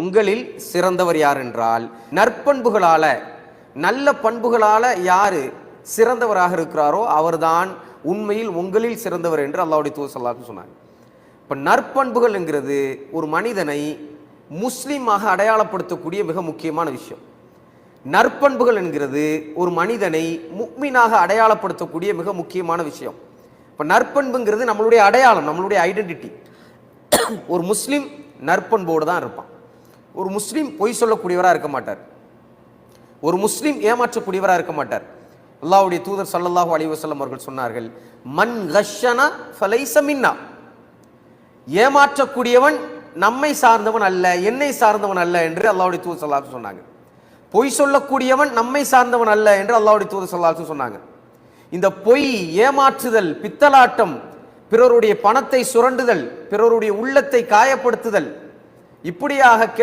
உங்களில் சிறந்தவர் யார் என்றால் நற்பண்புகளால நல்ல பண்புகளால யாரு சிறந்தவராக இருக்கிறாரோ அவர்தான் உண்மையில் உங்களில் சிறந்தவர் என்று அல்லாவுடைய தூதர் ஸல்லல்லாஹு சொன்னாங்க இப்போ நற்பண்புகள்ங்கிறது ஒரு மனிதனை முஸ்லீமாக அடையாளப்படுத்தக்கூடிய மிக முக்கியமான விஷயம். நற்பண்புகள் என்கிறது ஒரு மனிதனை முக்மீனாக அடையாளப்படுத்தக்கூடிய மிக முக்கியமான விஷயம். இப்போ நற்பண்புங்கிறது நம்மளுடைய அடையாளம் நம்மளுடைய ஐடென்டிட்டி. ஒரு முஸ்லீம் நற்பண்போடு தான் இருப்பான். ஒரு முஸ்லீம் பொய் சொல்லக்கூடியவராக இருக்க மாட்டார். ஒரு முஸ்லீம் ஏமாற்றக்கூடியவராக இருக்க மாட்டார். அல்லாவுடைய தூதர் ஸல்லல்லாஹு அலைஹி வஸல்லம் அவர்கள் சொன்னார்கள் மன் கஷனா ஃபலைச மின்னா. ஏமாற்றக்கூடியவன் நம்மை சார்ந்தவன் அல்ல என்னை சார்ந்தவன் அல்ல என்று அல்லாவுடைய தூதர் ஸல்லல்லாஹு சொன்னாங்க. பொய் சொல்லக்கூடியவன் நம்மை சார்ந்தவன் அல்ல என்று அல்லாவுடைய தூதர் ஸல்லல்லாஹு சொன்னாங்க. இந்த பொய் ஏமாற்றுதல் பித்தலாட்டம் பிறருடைய பணத்தை சுரண்டுதல் பிறருடைய உள்ளத்தை காயப்படுத்துதல் இப்படியாக